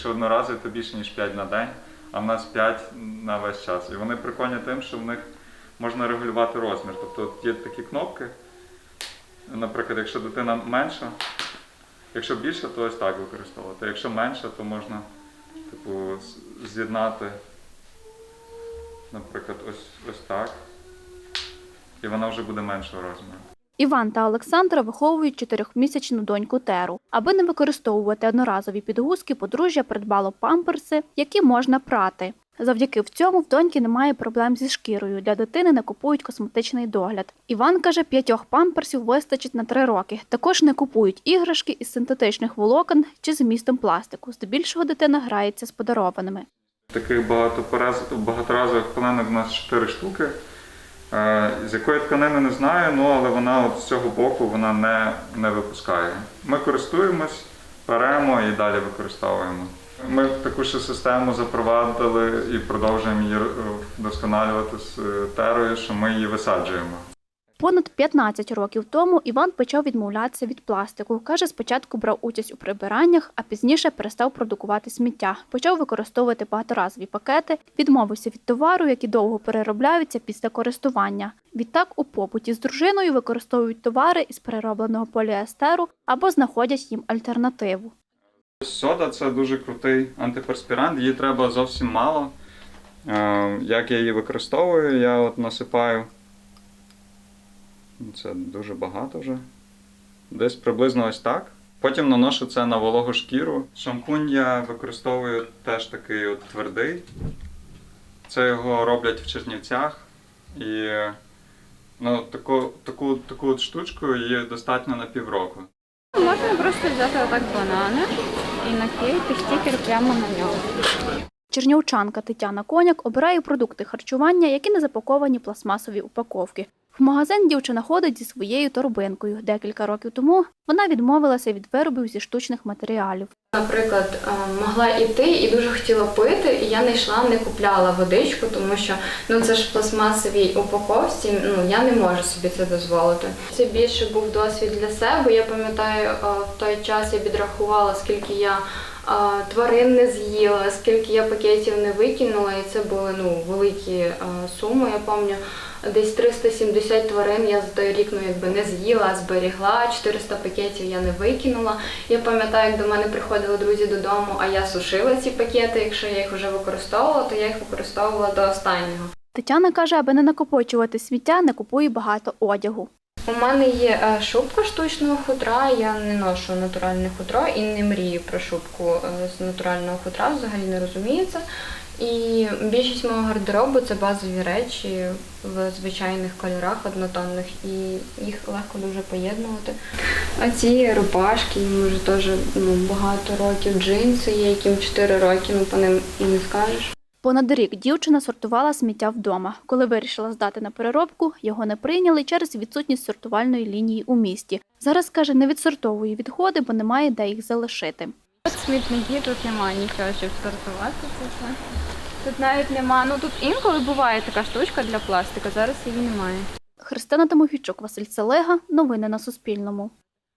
Якщо одноразові, то більше ніж 5 на день, а в нас 5 на весь час. І вони прикольні тим, що в них можна регулювати розмір. Тобто є такі кнопки. Наприклад, якщо дитина менша, якщо більше, то ось так використовувати. Якщо менша, то можна типу, з'єднати, наприклад, ось, ось так. І вона вже буде меншого розміру. Іван та Олександра виховують чотирьохмісячну доньку Теру. Аби не використовувати одноразові підгузки, подружжя придбало памперси, які можна прати. Завдяки в цьому в доньки немає проблем зі шкірою. Для дитини не купують косметичний догляд. Іван каже, п'ятьох памперсів вистачить на три роки. Також не купують іграшки із синтетичних волокон чи з вмістом пластику. Здебільшого дитина грається з подарованими. Таких багаторазових тканинок у нас 4 штуки. Е, З якої тканини не знаю, ну але вона от з цього боку вона не, не випускає. Ми користуємось, беремо і далі використовуємо. Ми таку ж систему запровадили і продовжуємо її е, вдосконалювати з е, терою, що ми її висаджуємо. Понад 15 років тому Іван почав відмовлятися від пластику. Каже, спочатку брав участь у прибираннях, а пізніше перестав продукувати сміття. Почав використовувати багаторазові пакети, відмовився від товару, які довго переробляються після користування. Відтак у побуті з дружиною використовують товари із переробленого поліестеру або знаходять їм альтернативу. Сода це дуже крутий антиперспірант, її треба зовсім мало. Е, Як я її використовую, я от насипаю. Це дуже багато вже. Десь приблизно ось так. Потім наношу це на вологу шкіру. Шампунь я використовую теж такий от твердий. Це його роблять в Чернівцях. І ну, таку, таку, таку от штучку її достатньо на півроку. Можна просто взяти отак банани і наклеїти стікер прямо на нього. Чернівчанка Тетяна Коняк обирає продукти харчування, які не запаковані пластмасові упаковки. В магазин дівчина ходить зі своєю торбинкою. Декілька років тому вона відмовилася від виробів зі штучних матеріалів. Наприклад, е, могла йти і дуже хотіла пити, і я не йшла, не купляла водичку, тому що ну це ж пластмасовій упаковці. Ну я не можу собі це дозволити. Це більше був досвід для себе. Я пам'ятаю, е, в той час я підрахувала, скільки я тварин не з'їла, скільки я пакетів не викинула, і це були ну великі суми. Я пам'ятаю. Десь 370 тварин я за той рік ну, якби не з'їла, а зберігла, 400 пакетів я не викинула. Я пам'ятаю, як до мене приходили друзі додому, а я сушила ці пакети. Якщо я їх вже використовувала, то я їх використовувала до останнього. Тетяна каже, аби не накопичувати сміття, не купує багато одягу. У мене є е, шубка штучного хутра. Я не ношу натуральне хутро і не мрію про шубку е, з натурального хутра, взагалі не розумію це. І більшість мого гардеробу це базові речі в звичайних кольорах однотонних, і їх легко дуже поєднувати. А ці рубашки, їм вже теж ну, багато років. Джинси є, яким 4 роки, ну по ним і не скажеш. Понад рік дівчина сортувала сміття вдома. Коли вирішила здати на переробку, його не прийняли через відсутність сортувальної лінії у місті. Зараз каже, не відсортовує відходи, бо немає де їх залишити. От смітники тут немає нічого, щоб сортувати це все. Тут навіть нема. Ну тут інколи буває така штучка для пластика, зараз її немає. Христина Тимофійчук, Василь Целега. Новини на Суспільному.